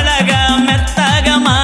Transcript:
அழக மெத்தகமா